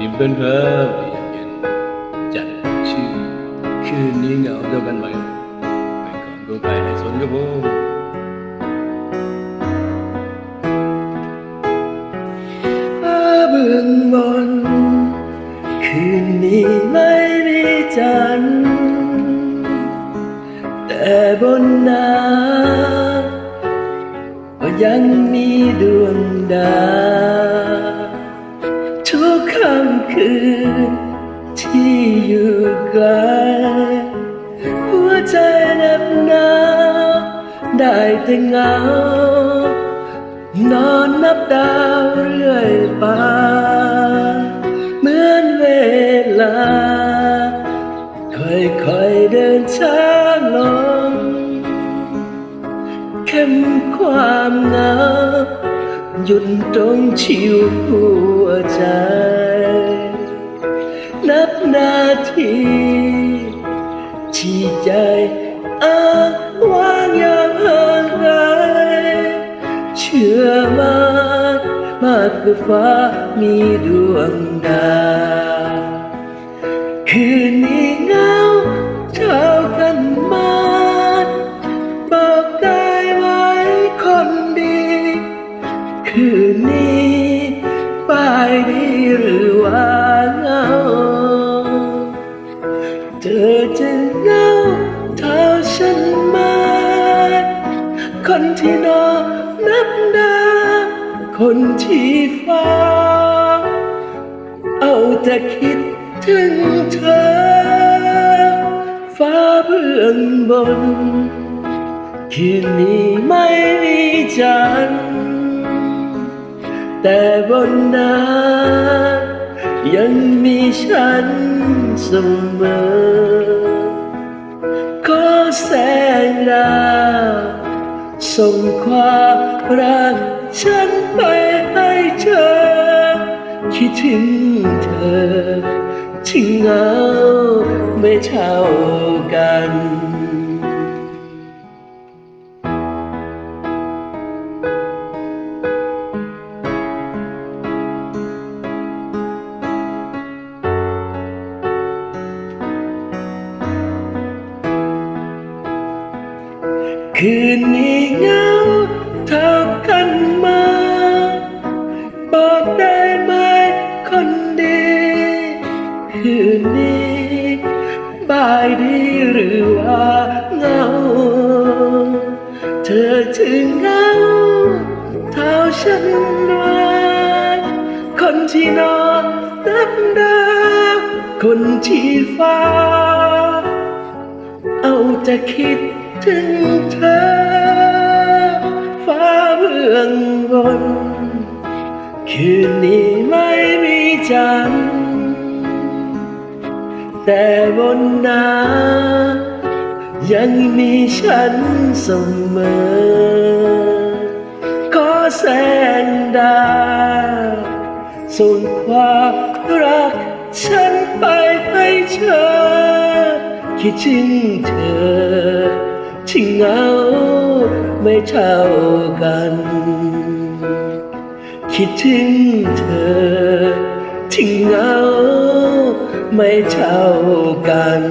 ริมเป็นเพลิงเย็นจัดชื่อ คืนนี้เหงาเท่ากันไหมไปก่อนก็ไปในสวนกับผมฟ้าเบื้องบน คืนนี้ไม่มีจันทร์แต่บนน้ำก็ยังมีดวงดาว คืนที่อยู่ไกลหัวใจแนบหนาวได้แต่เงานอนนับดาวเรื่อยไปเหมือนเวลา ค่อยๆเดินช้าลงเข้มความเหงาหยุดตรงชิวหัวใจ นับนาทีที่ใจอ้างว้างอย่างห่างไกลเชื่อมันมากกว่าฟ้ามีดวงดาวคืนนี้เงาเท่ากันมาบอกได้ไหมคนดี คืนนี้ไปดีหรือว่า คนที่นอนนับดาวคนที่ฟ้า เอาแต่คิดถึงเธอ ฟ้าเบื้องบน คืนนี้ไม่มีจันทร์แต่บนนั้นยังมีฉันเสมอขอแสงดา ส่งความรักฉันไปให้เธอ คิดถึงเธอที่เหงาไม่เท่ากัน คืนนี้เงาเท่ากันมา บอกได้ไหมคนดี คืนนี้บายดีหรือว่าเงา เธอถึงเงาเท่าฉันไหมคนที่นอนนับดาวคนที่ฟ้า เอาแต่คิด ถึงเธอฟ้าเบื้องบน คืนนี้ไม่มีจันแต่บนน้ำยังมีฉันเสมอ ขอแสงดาวส่งความรักฉันไปให้เธอคิดถึงเธอ ที่เหงาไม่เท่ากัน คิดถึงเธอที่เหงาไม่เท่ากัน